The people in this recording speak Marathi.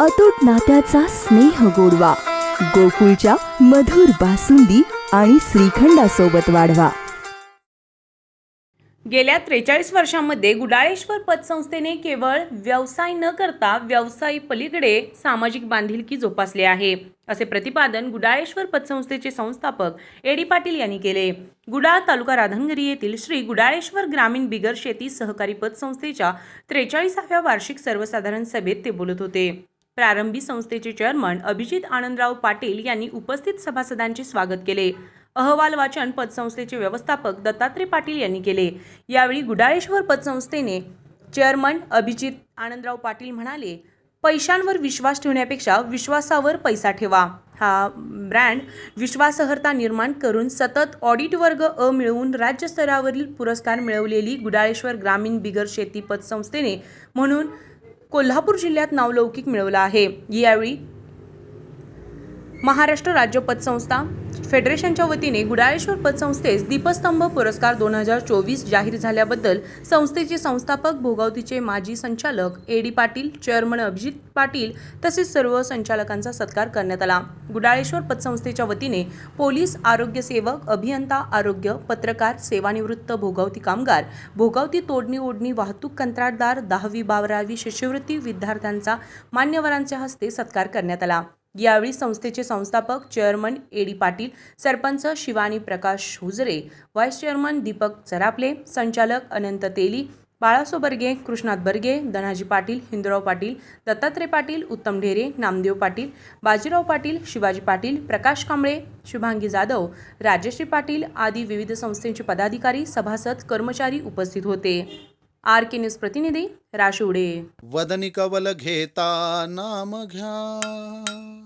अतूट नात्याचा स्नेह गोडवा. गोकुळच्या मधुर बासुंदी आणि श्रीखंडासोबत वाढवा. गेल्या त्रेचाळीस वर्षांमध्ये गुडाळेश्वर पतसंस्थेने केवळ व्यवसाय न करता व्यवसायी पलीकडे सामाजिक बांधिलकी जोपासली आहे असे प्रतिपादन गुडाळेश्वर पतसंस्थेचे संस्थापक एडी पाटील यांनी केले. गुडाळ तालुका राधनगिरी येथील श्री गुडाळेश्वर ग्रामीण बिगर शेती सहकारी पतसंस्थेच्या त्रेचाळीसाव्या वार्षिक सर्वसाधारण सभेत ते बोलत होते. प्रारंभी संस्थेचे चेअरमन अभिजित आनंदराव पाटील यांनी उपस्थित सभासदांचे स्वागत केले. अहवाल वाचन पतसंस्थेचे व्यवस्थापक दत्तात्रय पाटील यांनी केले. यावेळी गुडाळेश्वर पतसंस्थेने चेअरमन अभिजित आनंदराव पाटील म्हणाले पैशांवर विश्वास ठेवण्यापेक्षा विश्वासावर पैसा ठेवा. हा ब्रँड विश्वासार्हता निर्माण करून सतत ऑडिट वर्ग अ मिळवून राज्यस्तरावरील पुरस्कार मिळवलेली गुडाळेश्वर ग्रामीण बिगर शेती पतसंस्थेने म्हणून कोल्हापूर जिल्ह्यात नावलौकिक मिळवला आहे. यावेळी महाराष्ट्र राज्य पतसंस्था फेडरेशनच्या वतीने गुडाळेश्वर पतसंस्थेस दीपस्तंभ पुरस्कार दोन हजार चोवीस जाहीर झाल्याबद्दल संस्थेचे संस्थापक भोगावतीचे माजी संचालक A D Patil chairman Abhijit Patil तसेच सर्व संचालकांचा सत्कार करण्यात आला. गुडाळेश्वर पतसंस्थेच्या वतीने पोलीस आरोग्य सेवक अभियंता आरोग्य पत्रकार सेवानिवृत्त भोगावती कामगार भोगावती तोडणी ओढणी वाहतूक कंत्राटदार दहावी बारावी शिष्यवृत्ती विद्यार्थ्यांचा मान्यवरांच्या हस्ते सत्कार करण्यात आला. यावेळी संस्थेचे संस्थापक chairman A D Patil sarpanch Shivani Prakash Hujare vice chairman Deepak Charapale संचालक अनंत तेली बाळासो बर्गे कृष्णात बर्गे धनाजी पाटील हिंदुराव पाटील दत्तात्रय पाटील उत्तम ढेरे नामदेव पाटील बाजीराव पाटील शिवाजी पाटील प्रकाश कांबळे शुभांगी जाधव राजश्री पाटील आदी विविध संस्थेचे पदाधिकारी सभासद कर्मचारी उपस्थित होते. आर के न्यूज प्रतिनिधी राशुडे वदनी कवल घेता नाम घ्या.